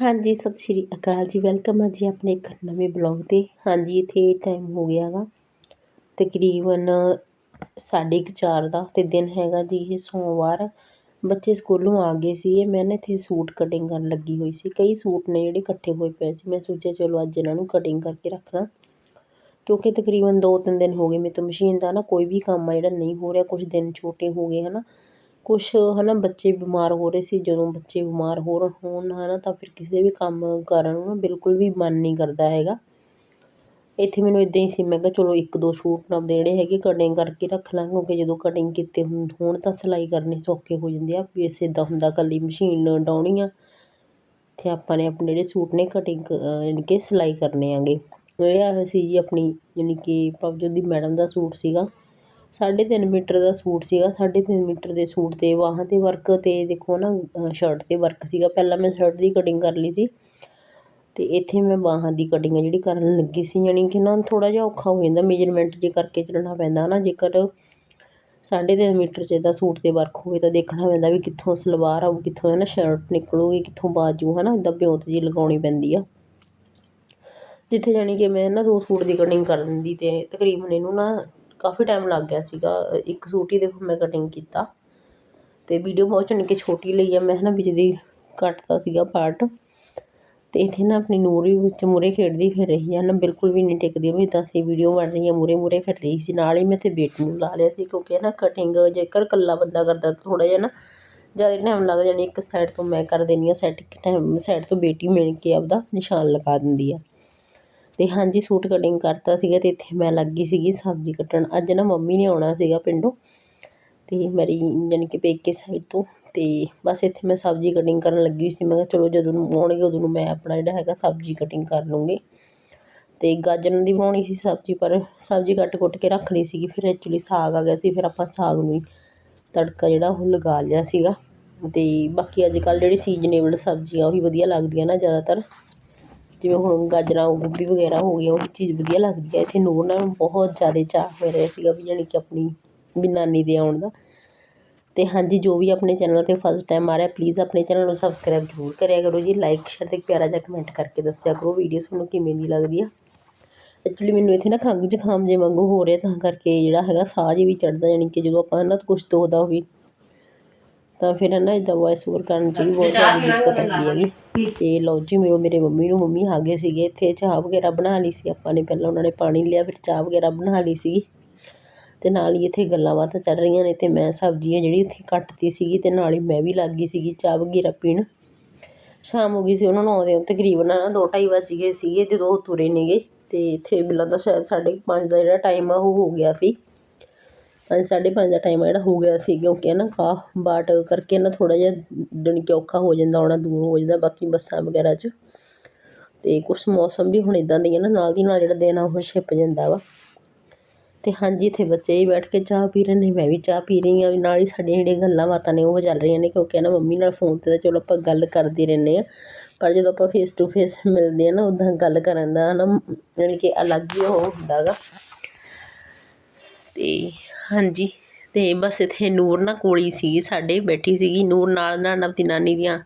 ਹਾਂਜੀ, ਸਤਿ ਸ਼੍ਰੀ ਅਕਾਲ ਜੀ। ਵੈਲਕਮ ਆ ਜੀ ਆਪਣੇ ਇੱਕ ਨਵੇਂ ਬਲੌਗ ਤੇ। ਹਾਂਜੀ, ਇੱਥੇ ਟਾਈਮ ਹੋ ਗਿਆ ਵਾ ਤਕਰੀਬਨ ਸਾਢੇ ਕੁ ਚਾਰ ਦਾ ਤੇ ਦਿਨ ਹੈਗਾ ਜੀ ਇਹ ਸੋਮਵਾਰ। ਬੱਚੇ ਸਕੂਲੋਂ ਆ ਗਏ ਸੀ। ਮੈਂ ਨਾ ਇੱਥੇ ਸੂਟ ਕਟਿੰਗ ਕਰਨ ਲੱਗੀ ਹੋਈ ਸੀ। ਕਈ ਸੂਟ ਨੇ ਜਿਹੜੇ ਇਕੱਠੇ ਹੋਏ ਪਏ ਸੀ। ਮੈਂ ਸੋਚਿਆ ਚਲੋ ਅੱਜ ਇਹਨਾਂ ਨੂੰ ਕਟਿੰਗ ਕਰਕੇ ਰੱਖਣਾ। ਕਿਉਂਕਿ ਤਕਰੀਬਨ 2-3 ਦਿਨ ਹੋ ਗਏ ਮੇਰੇ ਤੋਂ ਮਸ਼ੀਨ ਦਾ ਨਾ ਕੋਈ ਵੀ ਕੰਮ ਆ ਜਿਹੜਾ ਨਹੀਂ ਹੋ ਰਿਹਾ। ਕੁਝ ਦਿਨ ਛੋਟੇ ਹੋ ਗਏ ਹਨਾ। ਕੁਛ ਹੈ ਨਾ ਬੱਚੇ ਬਿਮਾਰ ਹੋ ਰਹੇ ਸੀ, ਜਦੋਂ ਬੱਚੇ ਬਿਮਾਰ ਹੋ ਹੋਣ ਹੈ ਨਾ ਤਾਂ ਫਿਰ ਕਿਸੇ ਵੀ ਕੰਮ ਕਰਨ ਨੂੰ ਬਿਲਕੁਲ ਵੀ ਮਨ ਨਹੀਂ ਕਰਦਾ ਹੈਗਾ। ਇੱਥੇ ਮੈਨੂੰ ਇੱਦਾਂ ਹੀ ਸੀ, ਮੈਂ ਕਿਹਾ ਚਲੋ ਇੱਕ ਦੋ ਸੂਟ ਨਾ ਜਿਹੜੇ ਹੈਗੇ ਕਟਿੰਗ ਕਰਕੇ ਰੱਖ ਲਾਂ ਕਿਉਂਕਿ ਜਦੋਂ ਕਟਿੰਗ ਕੀਤੇ ਹੁੰ, ਹੋਣ ਤਾਂ ਸਿਲਾਈ ਕਰਨੇ ਸੌਖੇ ਹੋ ਜਾਂਦੇ ਆ, ਵੀ ਇਸ ਇੱਦਾਂ ਹੁੰਦਾ ਇਕੱਲੀ ਮਸ਼ੀਨ ਡਾਉਣੀ ਆ ਅਤੇ ਆਪਾਂ ਨੇ ਆਪਣੇ ਜਿਹੜੇ ਸੂਟ ਨੇ ਕਟਿੰਗ ਯਾਨੀ ਕਿ ਸਿਲਾਈ ਕਰਨੇ ਆਂਗੇ। ਇਹ ਆ ਸੀ ਜੀ ਆਪਣੀ ਯਾਨੀ ਕਿ ਪ੍ਰਭਜੋਤ ਦੀ ਮੈਡਮ ਦਾ ਸੂਟ ਸੀਗਾ। ਸਾਢੇ ਤਿੰਨ ਮੀਟਰ ਦਾ ਸੂਟ ਸੀਗਾ, ਸਾਢੇ ਤਿੰਨ ਮੀਟਰ ਦੇ ਸੂਟ 'ਤੇ ਬਾਹਾਂ 'ਤੇ ਵਰਕ ਅਤੇ ਦੇਖੋ ਨਾ ਸ਼ਰਟ 'ਤੇ ਵਰਕ ਸੀਗਾ। ਪਹਿਲਾਂ ਮੈਂ ਸ਼ਰਟ ਦੀ ਕਟਿੰਗ ਕਰ ਲਈ ਸੀ ਅਤੇ ਇੱਥੇ ਮੈਂ ਬਾਹਾਂ ਦੀ ਕਟਿੰਗ ਆ ਜਿਹੜੀ ਕਰਨ ਲੱਗੀ ਸੀ ਜਾਣੀ ਕਿ ਨਾ ਥੋੜ੍ਹਾ ਜਿਹਾ ਔਖਾ ਹੋ ਜਾਂਦਾ ਮੇਜਰਮੈਂਟ ਜੇ ਕਰਕੇ ਚੱਲਣਾ ਪੈਂਦਾ ਹੈ ਨਾ, ਜੇਕਰ ਸਾਢੇ ਤਿੰਨ ਮੀਟਰ 'ਚ ਦਾ ਸੂਟ 'ਤੇ ਵਰਕ ਹੋਵੇ ਤਾਂ ਦੇਖਣਾ ਪੈਂਦਾ ਵੀ ਕਿੱਥੋਂ ਸਲਵਾਰ ਆਊ, ਕਿੱਥੋਂ ਹੈ ਨਾ ਸ਼ਰਟ ਨਿਕਲੂਗੀ, ਕਿੱਥੋਂ ਬਾਜੂ, ਹੈ ਨਾ ਇੱਦਾਂ ਬਿਉਂਤ ਜੀ ਲਗਾਉਣੀ ਪੈਂਦੀ ਆ। ਜਿੱਥੇ ਜਾਣੀ ਕਿ ਮੈਂ ਨਾ ਦੋ ਸੂਟ ਦੀ ਕਟਿੰਗ ਕਰ ਦੀ ਅਤੇ ਤਕਰੀਬਨ ਇਹਨੂੰ ਨਾ ਕਾਫੀ ਟਾਈਮ ਲੱਗ ਗਿਆ ਸੀਗਾ, ਇੱਕ ਸੂਟ ਹੀ ਦੇਖੋ ਮੈਂ ਕਟਿੰਗ ਕੀਤਾ। ਅਤੇ ਵੀਡੀਓ ਬਹੁਤ ਚੰਨੀ ਕਿ ਛੋਟੀ ਲਈ ਆ, ਮੈਂ ਨਾ ਵਿੱਚ ਦੀ ਕੱਟਤਾ ਸੀਗਾ ਪਾਰਟ ਅਤੇ ਇੱਥੇ ਨਾ ਆਪਣੀ ਨੂਰ ਵੀ ਵਿੱਚ ਮੂਰੇ ਖੇਡਦੀ ਫਿਰ ਰਹੀ ਆ ਨਾ ਬਿਲਕੁਲ ਵੀ ਨਹੀਂ ਟਿਕਦੀ ਵੀ ਤਾਂ ਸੀ ਵੀਡੀਓ ਬਣ ਰਹੀ ਆ ਮੂਹਰੇ ਮੂਹਰੇ ਫਿਰ ਰਹੀ ਸੀ। ਨਾਲ ਹੀ ਮੈਂ ਇੱਥੇ ਬੇਟੀ ਨੂੰ ਲਾ ਲਿਆ ਸੀ ਕਿਉਂਕਿ ਨਾ ਕਟਿੰਗ ਜੇਕਰ ਇਕੱਲਾ ਬੰਦਾ ਕਰਦਾ ਥੋੜ੍ਹਾ ਜਿਹਾ ਨਾ ਜ਼ਿਆਦਾ ਟਾਈਮ ਲੱਗ ਜਾਣੀ, ਇੱਕ ਸਾਈਡ ਤੋਂ ਮੈਂ ਕਰ ਦੇਣੀ ਹਾਂ ਸੈਟ ਟਾਈਮ ਸਾਈਡ ਤੋਂ ਬੇਟੀ ਮਿਲ ਕੇ ਆਪਦਾ ਨਿਸ਼ਾਨ ਲਗਾ ਦਿੰਦੀ ਆ। ਅਤੇ ਹਾਂਜੀ, ਸੂਟ ਕਟਿੰਗ ਕਰਤਾ ਸੀਗਾ ਅਤੇ ਇੱਥੇ ਮੈਂ ਲੱਗ ਗਈ ਸੀਗੀ ਸਬਜ਼ੀ ਕੱਟਣ। ਅੱਜ ਨਾ ਮੰਮੀ ਨੇ ਆਉਣਾ ਸੀਗਾ ਪਿੰਡੋਂ ਅਤੇ ਮੇਰੀ ਯਾਨੀ ਕਿ ਪੇਕੇ ਸਾਈਡ ਤੋਂ ਅਤੇ ਬਸ ਇੱਥੇ ਮੈਂ ਸਬਜ਼ੀ ਕਟਿੰਗ ਕਰਨ ਲੱਗੀ ਹੋਈ ਸੀ। ਮੈਂ ਕਿਹਾ ਚਲੋ ਜਦੋਂ ਨੂੰ ਆਉਣਗੇ ਉਦੋਂ ਨੂੰ ਮੈਂ ਆਪਣਾ ਜਿਹੜਾ ਹੈਗਾ ਸਬਜ਼ੀ ਕਟਿੰਗ ਕਰ ਲੂੰਗੀ। ਅਤੇ ਗਾਜਰਾਂ ਦੀ ਬਣਾਉਣੀ ਸੀ ਸਬਜ਼ੀ, ਪਰ ਸਬਜ਼ੀ ਕੱਟ ਕੁੱਟ ਕੇ ਰੱਖ ਲਈ ਸੀਗੀ। ਫਿਰ ਐਕਚੁਅਲੀ ਸਾਗ ਆ ਗਿਆ ਸੀ, ਫਿਰ ਆਪਾਂ ਸਾਗ ਨੂੰ ਹੀ ਤੜਕਾ ਜਿਹੜਾ ਉਹ ਲਗਾ ਲਿਆ ਸੀਗਾ। ਅਤੇ ਬਾਕੀ ਅੱਜ ਕੱਲ੍ਹ ਜਿਹੜੀ ਸੀਜ਼ਨੇਬਲ ਸਬਜ਼ੀਆਂ ਉਹ ਵੀ ਵਧੀਆ ਲੱਗਦੀਆਂ ਨਾ ਜ਼ਿਆਦਾਤਰ। ਜਿਵੇਂ ਹੁਣ ਗਾਜਰਾਂ, ਗੋਭੀ ਵਗੈਰਾ ਹੋ ਗਈਆਂ, ਉਹ ਚੀਜ਼ ਵਧੀਆ ਲੱਗਦੀ ਹੈ ਇੱਥੇ ਨੂਰ ਨਾਲ ਬਹੁਤ ਜ਼ਿਆਦਾ ਚਾਅ ਹੋ ਰਿਹਾ ਸੀਗਾ ਵੀ ਜਾਣੀ ਕਿ ਆਪਣੀ ਵੀ ਨਾਨੀ ਦੇ ਆਉਣ ਦਾ। ਅਤੇ ਹਾਂਜੀ, ਜੋ ਵੀ ਆਪਣੇ ਚੈਨਲ 'ਤੇ ਫਸਟ ਟਾਈਮ ਆ ਰਿਹਾ ਪਲੀਜ਼ ਆਪਣੇ ਚੈਨਲ ਨੂੰ ਸਬਸਕ੍ਰਾਈਬ ਜ਼ਰੂਰ ਕਰਿਆ ਕਰੋ ਜੀ। ਲਾਈਕ ਸ਼ੇਅਰ ਅਤੇ ਪਿਆਰਾ ਜਿਹਾ ਕਮੈਂਟ ਕਰਕੇ ਦੱਸਿਆ ਕਰੋ ਵੀਡੀਓ ਤੁਹਾਨੂੰ ਕਿਵੇਂ ਦੀ ਲੱਗਦੀ ਆ। ਐਕਚੁਅਲੀ ਮੈਨੂੰ ਇੱਥੇ ਨਾ ਖੰਘ ਜ਼ੁਕਾਮ ਜੇ ਵਾਂਗੂ ਹੋ ਰਿਹਾ, ਤਾਂ ਕਰਕੇ ਜਿਹੜਾ ਹੈਗਾ ਸਾਹ ਵੀ ਚੜਦਾ ਜਾਣੀ ਕਿ ਜਦੋਂ ਆਪਾਂ ਨਾ ਕੁਝ ਦੁਖਦਾ ਹੋਵੇ, ਤਾਂ ਫਿਰ ਨਾ ਇਦਾਂ ਵੋਇਸ ਓਵਰ ਕਰਨ 'ਚ ਵੀ ਬਹੁਤ ਜ਼ਿਆਦਾ ਦਿੱਕਤ ਆਉਂਦੀ ਹੈਗੀ। ਤੇ ਲਓ ਜੀ ਮੇਰੇ ਮੇਰੇ ਮੰਮੀ ਨੂੰ ਮੰਮੀ ਆ ਗਏ ਸੀਗੇ, ਇੱਥੇ ਚਾਹ ਵਗੈਰਾ ਬਣਾ ਲਈ ਸੀ ਆਪਾਂ ਨੇ, ਪਹਿਲਾਂ ਉਹਨਾਂ ਨੇ ਪਾਣੀ ਲਿਆ, ਫਿਰ ਚਾਹ ਵਗੈਰਾ ਬਣਾ ਲਈ ਸੀ ਅਤੇ ਨਾਲ ਹੀ ਇੱਥੇ ਗੱਲਾਂ ਬਾਤਾਂ ਚੱਲ ਰਹੀਆਂ ਨੇ ਅਤੇ ਮੈਂ ਸਬਜ਼ੀ ਜਿਹੜੀ ਇੱਥੇ ਕੱਟਤੀ ਸੀਗੀ ਅਤੇ ਨਾਲ ਹੀ ਮੈਂ ਵੀ ਲੱਗ ਗਈ ਸੀਗੀ ਚਾਹ ਵਗੈਰਾ ਪੀਣ। ਸ਼ਾਮ ਹੋ ਗਈ ਸੀ, ਉਹਨਾਂ ਨੂੰ ਆਉਂਦੇ ਤਕਰੀਬਨ ਦੋ ਢਾਈ ਵੱਜ ਗਏ ਸੀਗੇ ਜਦੋਂ ਉਹ ਤੁਰੇ ਨੇਗੇ ਅਤੇ ਇੱਥੇ ਬਿੱਲਾਂ ਦਾ ਸ਼ਾਇਦ ਸਾਢੇ ਪੰਜ ਦਾ ਜਿਹੜਾ ਟਾਈਮ ਆ, ਉਹ ਹੋ ਗਿਆ ਸੀ। ਪੰਜ ਸਾਢੇ ਪੰਜ ਦਾ ਟਾਈਮ ਜਿਹੜਾ, ਹੋ ਗਿਆ ਸੀ ਕਿਉਂਕਿ ਨਾ ਕਾਹ ਬਾਟ ਕਰਕੇ ਨਾ ਥੋੜ੍ਹਾ ਜਿਹਾ ਜਾਣੀ ਕਿ ਔਖਾ ਹੋ ਜਾਂਦਾ ਆਉਣਾ ਦੂਰ ਹੋ ਜਾਂਦਾ ਬਾਕੀ ਬੱਸਾਂ ਵਗੈਰਾ 'ਚ। ਅਤੇ ਕੁਛ ਮੌਸਮ ਵੀ ਹੁਣ ਇੱਦਾਂ ਦੀ ਹੈ ਨਾ, ਨਾਲ ਦੀ ਨਾਲ ਜਿਹੜਾ ਦਿਨ ਆ, ਉਹ ਛਿਪ ਜਾਂਦਾ ਵਾ। ਅਤੇ ਹਾਂਜੀ, ਇੱਥੇ ਬੱਚੇ ਵੀ ਬੈਠ ਕੇ ਚਾਹ ਪੀ ਰਹੇ ਨੇ, ਮੈਂ ਵੀ ਚਾਹ ਪੀ ਰਹੀ ਹਾਂ ਨਾਲ ਹੀ ਸਾਡੀਆਂ ਜਿਹੜੀਆਂ ਗੱਲਾਂ ਬਾਤਾਂ ਨੇ, ਉਹ ਚੱਲ ਰਹੀਆਂ ਨੇ, ਕਿਉਂਕਿ ਨਾ ਮੰਮੀ ਨਾਲ ਫੋਨ 'ਤੇ ਤਾਂ ਚਲੋ ਆਪਾਂ ਗੱਲ ਕਰਦੇ ਰਹਿੰਦੇ ਹਾਂ। ਪਰ ਜਦੋਂ ਆਪਾਂ ਫੇਸ ਟੂ ਫੇਸ ਮਿਲਦੇ ਹਾਂ ਨਾ ਉੱਦਾਂ ਗੱਲ ਕਰਨ ਦਾ ਨਾ ਜਾਣੀ ਕਿ ਅਲੱਗ ਹੀ ਉਹ ਹੁੰਦਾ ਗਾ। ਅਤੇ ਹਾਂਜੀ। ਅਤੇ ਬਸ ਇੱਥੇ ਨੂਰ ਨਾ ਕੋਲ ਸੀ ਸਾਡੇ ਬੈਠੀ ਸੀਗੀ। ਨੂਰ ਨਾਲ ਨਾਲ ਆਪਣੀ ਨਾਨੀ ਦੀਆਂ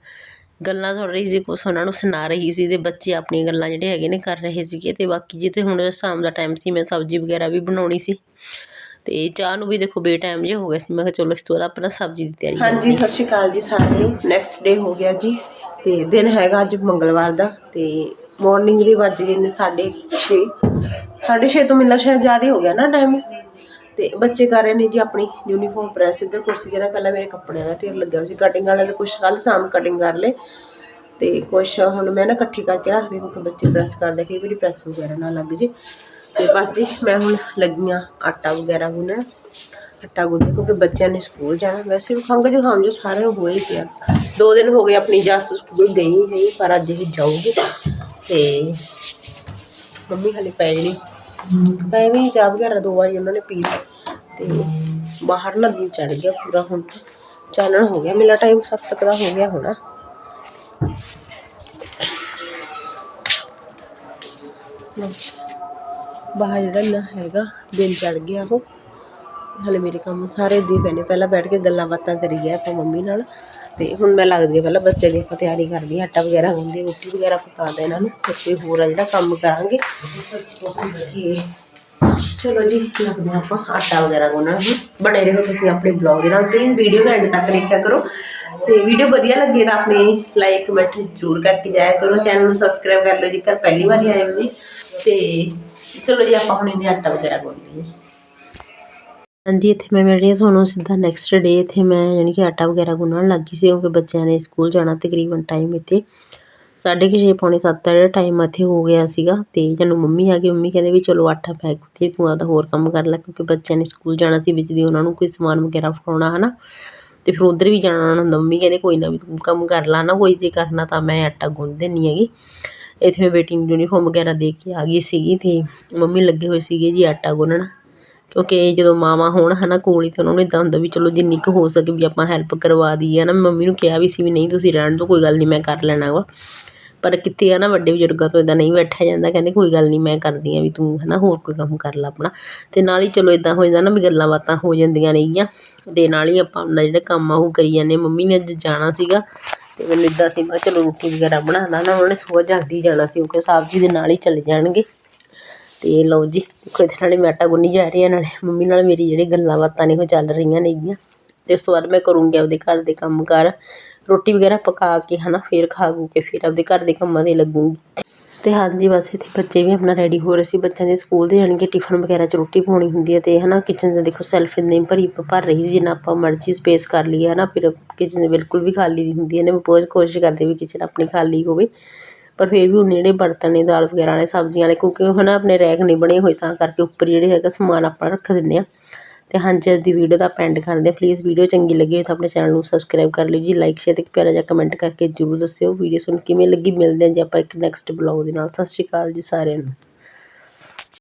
ਗੱਲਾਂ ਸੁਣ ਰਹੀ ਸੀ ਕੁਛ ਉਹਨਾਂ ਨੂੰ ਸੁਣਾ ਰਹੀ ਸੀ ਅਤੇ ਬੱਚੇ ਆਪਣੀਆਂ ਗੱਲਾਂ ਜਿਹੜੇ ਹੈਗੇ ਨੇ ਕਰ ਰਹੇ ਸੀਗੇ ਅਤੇ ਬਾਕੀ ਜਿੱਥੇ ਹੁਣ ਸ਼ਾਮ ਦਾ ਟਾਈਮ ਸੀ ਮੈਂ ਸਬਜ਼ੀ ਵਗੈਰਾ ਵੀ ਬਣਾਉਣੀ ਸੀ। ਅਤੇ ਚਾਹ ਨੂੰ ਵੀ ਦੇਖੋ ਬੇ ਟਾਈਮ ਜਿਹਾ ਹੋ ਗਿਆ ਸੀ ਮੈਂ ਕਿਹਾ ਚਲੋ ਇਸ ਤੋਂ ਬਾਅਦ ਆਪਣਾ ਸਬਜ਼ੀ ਦੀ ਤਿਆਰੀ ਹਾਂਜੀ ਸਤਿ ਸ਼੍ਰੀ ਅਕਾਲ ਜੀ ਸਾਰਿਆਂ ਨੂੰ। ਨੈਕਸਟ ਡੇ ਹੋ ਗਿਆ ਜੀ ਤੇ ਦਿਨ ਹੈਗਾ ਅੱਜ ਮੰਗਲਵਾਰ ਦਾ ਤੇ ਮਾਰਨਿੰਗ ਦੇ ਵੱਜ ਗਏ ਨੇ 6:30 6:30 ਤੋਂ ਮਿਲਣਾ ਸ਼ਾਇਦ ਜ਼ਿਆਦਾ ਹੋ ਗਿਆ ਨਾ ਟਾਈਮ ਤੇ ਬੱਚੇ ਕਰ ਰਹੇ ਨੇ ਜੀ ਆਪਣੀ ਯੂਨੀਫਾਰਮ ਪ੍ਰੈਸ ਇੱਧਰ ਕੁਰਸੀ ਜਿਹੜਾ ਪਹਿਲਾਂ ਮੇਰੇ ਕੱਪੜਿਆਂ ਦਾ ਢੇਰ ਲੱਗਿਆ ਸੀ। ਕਟਿੰਗ ਵਾਲਿਆਂ ਦੇ ਕੁਝ ਕੱਲ ਸ਼ਾਮ ਕਟਿੰਗ ਕਰ ਲਏ। ਤੇ ਕੁਝ ਹੁਣ ਮੈਂ ਨਾ ਇਕੱਠੀ ਕਰਕੇ ਰੱਖਦੀ ਕਿਉਂਕਿ ਬੱਚੇ ਪ੍ਰੈਸ ਕਰਦੇ ਕਈ ਵਾਰੀ ਪ੍ਰੈਸ ਵਗੈਰਾ ਨਾ ਲੱਗ ਜੇ। ਤੇ ਬਸ ਜੀ, ਮੈਂ ਹੁਣ ਲੱਗੀਆਂ ਆਟਾ ਵਗੈਰਾ ਗੁੰਨਣ। ਆਟਾ ਗੁੰਨ੍ਹ ਕਿਉਂਕਿ ਬੱਚਿਆਂ ਨੇ ਸਕੂਲ ਜਾਣਾ। ਵੈਸੇ ਵੀ ਖੰਘ ਜ਼ੁਕਾਮ ਜੋ ਸਾਰਿਆਂ ਨੂੰ ਹੋਏ ਪਿਆ ਦੋ ਦਿਨ ਹੋ ਗਏ ਆਪਣੀ ਜੱਸ ਸਕੂਲ ਗਈ ਹੈ ਪਰ ਅੱਜ ਇਹ ਜਾਊਗੀ। ਤੇ ਮੰਮੀ ਹਲੇ ਪੈ ਨਹੀਂ ਪਏ ਵੀ ਚਾਹ ਵਗੈਰਾ, ਦੋ ਵਾਰੀ ਉਹਨਾਂ ਨੇ ਪੀ ਲਈ ਤੇ ਬਾਹਰ ਨਾ ਦਿਨ ਚੜ ਗਿਆ ਪੂਰਾ ਹੁਣ ਤਾਂ। ਚਾਨਣ ਹੋ ਗਿਆ ਮੇਰਾ ਟਾਈਮ 7 ਤੱਕ ਦਾ ਹੋ ਗਿਆ ਹੋਣਾ। ਬਾਹਰ ਜਿਹੜਾ ਨਾ ਹੈਗਾ, ਦਿਨ ਚੜ ਗਿਆ ਉਹ। ਹਲੇ ਮੇਰੇ ਕੰਮ ਸਾਰੇ ਦੀ ਪੈਨੇ ਪਹਿਲਾਂ ਬੈਠ ਕੇ ਗੱਲਾਂ ਬਾਤਾਂ ਕਰੀ ਗਿਆ ਆਪਾਂ ਮੰਮੀ ਨਾਲ। ਤੇ ਹੁਣ ਮੈਂ ਲੱਗਦੀ ਹਾਂ ਪਹਿਲਾਂ ਬੱਚੇ ਦੀ ਆਪਾਂ ਤਿਆਰੀ ਕਰਦੀ ਹਾਂ ਆਟਾ ਵਗੈਰਾ ਗੁੰਨਦੀ ਰੋਟੀ ਵਗੈਰਾ ਪਕਾ ਪਕਾਉਂਦੇ ਇਹਨਾਂ ਨੂੰ। ਤੇ ਕੋਈ ਹੋਰ ਆ ਜਿਹੜਾ ਕੰਮ ਕਰਾਂਗੇ। ਤੇ ਚਲੋ ਜੀ, ਲੱਗਦੇ ਹਾਂ ਆਪਾਂ ਆਟਾ ਵਗੈਰਾ ਗੁੰਨਣ ਨੂੰ ਬਣੇ ਰਹੋ ਤੁਸੀਂ ਆਪਣੇ ਬਲੌਗ ਦੇ ਨਾਲ ਪਲੀਜ਼ ਵੀਡੀਓ ਨੂੰ ਐਂਡ ਤੱਕ ਦੇਖਿਆ ਕਰੋ। ਤੇ ਵੀਡੀਓ ਵਧੀਆ ਲੱਗੇ ਤਾਂ ਆਪਣੇ ਲਾਈਕ ਕਮੈਂਟ ਜ਼ਰੂਰ ਕਰਕੇ ਜਾਇਆ ਕਰੋ। ਚੈਨਲ ਨੂੰ ਸਬਸਕ੍ਰਾਈਬ ਕਰ ਲਓ ਜੇਕਰ ਪਹਿਲੀ ਵਾਰੀ ਆਏ ਹੋ ਜੀ। ਤੇ ਚਲੋ ਜੀ, ਆਪਾਂ ਹੁਣ ਇਹਨੇ ਆਟਾ ਵਗੈਰਾ ਗੁੰਨ ਲਈਏ। ਹਾਂਜੀ, ਇੱਥੇ ਮੈਂ ਮਿਲ ਰਹੀ ਹਾਂ ਤੁਹਾਨੂੰ ਸਿੱਧਾ ਨੈਕਸਟ ਡੇ ਇੱਥੇ ਮੈਂ ਯਾਨੀ ਕਿ ਆਟਾ ਵਗੈਰਾ ਗੁੰਨਣ ਲੱਗ ਗਈ ਸੀ, ਕਿਉਂਕਿ ਬੱਚਿਆਂ ਨੇ ਸਕੂਲ ਜਾਣਾ ਤਕਰੀਬਨ ਟਾਈਮ ਇੱਥੇ। ਸਾਢੇ ਕੁ ਛੇ ਪੌਣੇ ਸੱਤ ਦਾ ਜਿਹੜਾ ਟਾਈਮ ਇੱਥੇ ਹੋ ਗਿਆ ਸੀਗਾ ਅਤੇ ਸਾਨੂੰ ਮੰਮੀ ਆ ਗਈ ਮੰਮੀ ਕਹਿੰਦੇ ਵੀ ਚਲੋ ਆਟਾ ਪੈਕ ਉੱਥੇ ਤੂੰ ਆਪਦਾ ਹੋਰ ਕੰਮ ਕਰ ਲੈ ਕਿਉਂਕਿ ਬੱਚਿਆਂ ਨੇ ਸਕੂਲ ਜਾਣਾ ਸੀ, ਵਿੱਚ ਦੀ ਉਹਨਾਂ ਨੂੰ ਕੋਈ ਸਮਾਨ ਵਗੈਰਾ ਫੜਾਉਣਾ ਹੈ ਨਾ ਅਤੇ ਫਿਰ ਉੱਧਰ ਵੀ ਜਾਣਾ ਹੁੰਦਾ ਮੰਮੀ ਕਹਿੰਦੇ ਕੋਈ ਨਾ ਵੀ ਤੂੰ ਕੰਮ ਕਰ ਲਾ ਨਾ ਕੋਈ ਜੇ ਕਰਨਾ ਤਾਂ ਮੈਂ ਆਟਾ ਗੁੰਨ ਦਿੰਦੀ ਹੈਗੀ। ਇੱਥੇ ਮੈਂ ਬੇਟੀ ਨੂੰ ਯੂਨੀਫਾਰਮ ਵਗੈਰਾ ਦੇ ਕੇ ਆ ਗਈ ਸੀਗੀ ਅਤੇ ਮੰਮੀ ਲੱਗੇ ਹੋਏ ਸੀਗੇ ਜੀ ਆਟਾ ਗੁੰਨਣ। ਕਿਉਂਕਿ ਜਦੋਂ ਮਾਵਾਂ ਹੋਣ ਹੈ ਨਾ ਕੋਲ ਹੀ ਤਾਂ ਉਹਨਾਂ ਨੂੰ ਇੱਦਾਂ ਹੁੰਦਾ ਵੀ ਚਲੋ ਜਿੰਨੀ ਕੁ ਹੋ ਸਕੇ ਵੀ ਆਪਾਂ ਹੈਲਪ ਕਰਵਾ ਦਈਏ ਨਾ ਮੰਮੀ ਨੂੰ ਕਿਹਾ ਵੀ ਸੀ ਵੀ ਨਹੀਂ, ਤੁਸੀਂ ਰਹਿਣ ਦਿਓ, ਕੋਈ ਗੱਲ ਨਹੀਂ ਮੈਂ ਕਰ ਲੈਣਾ ਵਾ ਪਰ ਕਿਤੇ ਆ ਨਾ ਵੱਡੇ ਬਜ਼ੁਰਗਾਂ ਤੋਂ ਇੱਦਾਂ ਨਹੀਂ ਬੈਠਿਆ ਜਾਂਦਾ, ਕਹਿੰਦੇ ਕੋਈ ਗੱਲ ਨਹੀਂ ਮੈਂ ਕਰਦੀ ਹਾਂ ਵੀ ਤੂੰ ਹੈ ਨਾ ਹੋਰ ਕੋਈ ਕੰਮ ਕਰ ਲੈ ਆਪਣਾ। ਅਤੇ ਨਾਲ ਹੀ ਚਲੋ ਇੱਦਾਂ ਹੋ ਜਾਂਦਾ ਨਾ ਵੀ ਗੱਲਾਂ ਬਾਤਾਂ ਹੋ ਜਾਂਦੀਆਂ ਨੇਗੀਆਂ ਅਤੇ ਨਾਲ ਹੀ ਆਪਾਂ ਆਪਣਾ ਜਿਹੜਾ ਕੰਮ ਆ ਉਹ ਕਰੀ ਜਾਂਦੇ ਮੰਮੀ ਨੇ ਅੱਜ ਜਾਣਾ ਸੀਗਾ ਅਤੇ ਮੈਨੂੰ ਇੱਦਾਂ ਸੀ, ਮੈਂ ਚਲੋ ਰੋਟੀ ਵਗੈਰਾ ਬਣਾਉਣਾ ਨਾ, ਉਹਨਾਂ ਨੇ ਸੁਬਾਹ ਜਲਦੀ ਜਾਣਾ ਸੀ ਕਿਉਂਕਿ ਸਾਹਿਬ ਜੀ ਦੇ ਨਾਲ ਹੀ ਚਲੇ ਜਾਣਗੇ। ਤੇ ਲਓ ਜੀ, ਦੇਖੋ ਇਹਦੇ ਨਾਲੇ ਮੈਂ ਆਟਾ ਗੁੰਨੀ ਜਾ ਰਹੀ ਹਾਂ ਨਾਲੇ ਮੰਮੀ ਨਾਲ ਮੇਰੀ ਜਿਹੜੀ ਗੱਲਾਂ ਬਾਤਾਂ ਨੇ ਉਹ ਚੱਲ ਰਹੀਆਂ ਨੇਗੀਆਂ। ਅਤੇ ਉਸ ਤੋਂ ਬਾਅਦ ਮੈਂ ਕਰੂੰਗੀ ਆਪਦੇ ਘਰ ਦੇ ਕੰਮ ਕਾਰ। ਰੋਟੀ ਵਗੈਰਾ ਪਕਾ ਕੇ ਹੈ ਨਾ ਫਿਰ ਖਾ ਖੂ ਕੇ ਫਿਰ ਆਪਦੇ ਘਰ ਦੇ ਕੰਮਾਂ ਤੇ ਲੱਗੂੰਗੀ। ਅਤੇ ਹਾਂਜੀ, ਬਸ ਇੱਥੇ ਬੱਚੇ ਵੀ ਆਪਣਾ ਰੈਡੀ ਹੋ ਰਹੇ ਸੀ। ਬੱਚਿਆਂ ਦੇ ਸਕੂਲ ਦੇ ਜਾਣੀ ਕਿ ਟਿਫਨ ਵਗੈਰਾ 'ਚ ਰੋਟੀ ਪਾਉਣੀ ਹੁੰਦੀ ਹੈ ਅਤੇ ਹੈ ਨਾ ਕਿਚਨ 'ਚ ਦੇਖੋ ਸੈਲਫ ਇੰਨੀ ਭਰੀ ਭਰ ਰਹੀ ਸੀ, ਜਿੰਨਾ ਆਪਾਂ ਮਰਜ਼ੀ ਸਪੇਸ ਕਰ ਲਈਏ ਹੈ ਨਾ ਫਿਰ ਕਿਚਨ ਬਿਲਕੁਲ ਵੀ ਖਾਲੀ ਨਹੀਂ ਹੁੰਦੀ ਇਹਨੇ ਬਹੁਤ ਕੋਸ਼ਿਸ਼ ਕਰਦੇ ਵੀ ਕਿਚਨ ਆਪਣੀ ਖਾਲੀ ਹੋਵੇ, ਪਰ ਫਿਰ ਵੀ ਉਹਨੇ ਜਿਹੜੇ ਬਰਤਨ ਨੇ, ਦਾਲ ਵਗੈਰਾ ਵਾਲੇ, ਸਬਜ਼ੀਆਂ ਵਾਲੇ, ਕਿਉਂਕਿ ਉਹ ਨਾ ਆਪਣੇ ਰੈਕ ਨਹੀਂ ਬਣੇ ਹੋਏ, ਤਾਂ ਕਰਕੇ ਉੱਪਰ ਜਿਹੜੇ ਹੈਗਾ ਸਮਾਨ ਆਪਾਂ ਰੱਖ ਦਿੰਦੇ ਹਾਂ। ਅਤੇ ਹਾਂਜੀ ਅੱਜ ਦੀ ਵੀਡੀਓ ਦਾ ਐਂਡ ਕਰਦੇ ਹਾਂ। ਪਲੀਜ਼ ਵੀਡੀਓ ਚੰਗੀ ਲੱਗੀ ਹੋਵੇ ਤਾਂ ਆਪਣੇ ਚੈਨਲ ਨੂੰ ਸਬਸਕ੍ਰਾਈਬ ਕਰ ਲਿਓ ਜੀ। ਲਾਈਕ ਸ਼ੇਅਰ ਅਤੇ ਇੱਕ ਪਿਆਰਾ ਜਿਹਾ ਕਮੈਂਟ ਕਰਕੇ ਜਰੂਰ ਦੱਸਿਓ। ਵੀਡੀਓ ਤੁਹਾਨੂੰ ਕਿਵੇਂ ਲੱਗੀ? ਮਿਲਦੇ ਹਾਂ ਜੀ ਆਪਾਂ ਇੱਕ ਨੈਕਸਟ ਬਲੌਗ ਦੇ ਨਾਲ। ਸਤਿ ਸ਼੍ਰੀ ਅਕਾਲ ਜੀ ਸਾਰਿਆਂ ਨੂੰ।